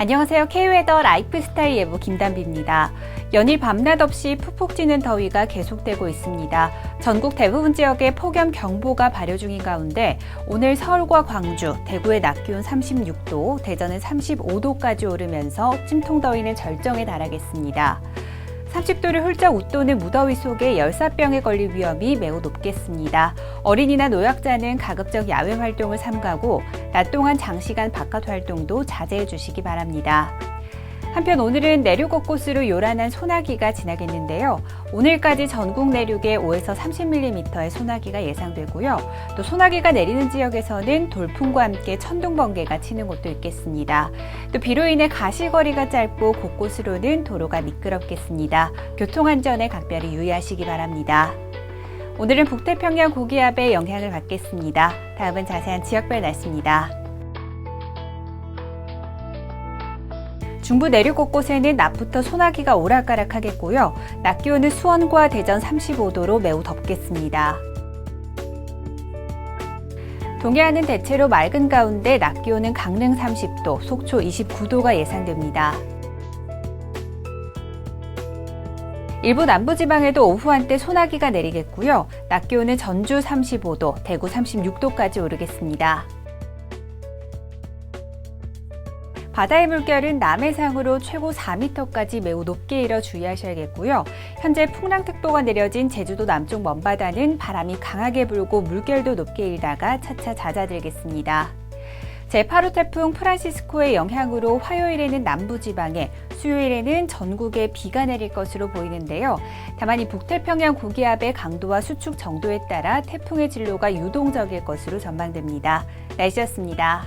안녕하세요. K웨더 라이프스타일 예보 김단비입니다. 연일 밤낮 없이 푹푹 찌는 더위가 계속되고 있습니다. 전국 대부분 지역에 폭염 경보가 발효 중인 가운데 오늘 서울과 광주, 대구의 낮 기온 36도, 대전은 35도까지 오르면서 찜통 더위는 절정에 달하겠습니다. 30도를 훌쩍 웃도는 무더위 속에 열사병에 걸릴 위험이 매우 높겠습니다. 어린이나 노약자는 가급적 야외 활동을 삼가고 낮 동안 장시간 바깥 활동도 자제해 주시기 바랍니다. 한편 오늘은 내륙 곳곳으로 요란한 소나기가 지나겠는데요. 오늘까지 전국 내륙에 5에서 30mm의 소나기가 예상되고요. 또 소나기가 내리는 지역에서는 돌풍과 함께 천둥 번개가 치는 곳도 있겠습니다. 또 비로 인해 가시거리가 짧고 곳곳으로는 도로가 미끄럽겠습니다. 교통 안전에 각별히 유의하시기 바랍니다. 오늘은 북태평양 고기압의 영향을 받겠습니다. 다음은 자세한 지역별 날씨입니다. 중부 내륙 곳곳에는 낮부터 소나기가 오락가락하겠고요. 낮 기온은 수원과 대전 35도로 매우 덥겠습니다. 동해안은 대체로 맑은 가운데 낮 기온은 강릉 30도, 속초 29도가 예상됩니다. 일부 남부지방에도 오후 한때 소나기가 내리겠고요. 낮 기온은 전주 35도, 대구 36도까지 오르겠습니다. 바다의 물결은 남해상으로 최고 4m까지 매우 높게 일어 주의하셔야겠고요. 현재 풍랑특보가 내려진 제주도 남쪽 먼바다는 바람이 강하게 불고 물결도 높게 일다가 차차 잦아들겠습니다. 제8호 태풍 프란시스코의 영향으로 화요일에는 남부지방에, 수요일에는 전국에 비가 내릴 것으로 보이는데요. 다만 이 북태평양 고기압의 강도와 수축 정도에 따라 태풍의 진로가 유동적일 것으로 전망됩니다. 날씨였습니다.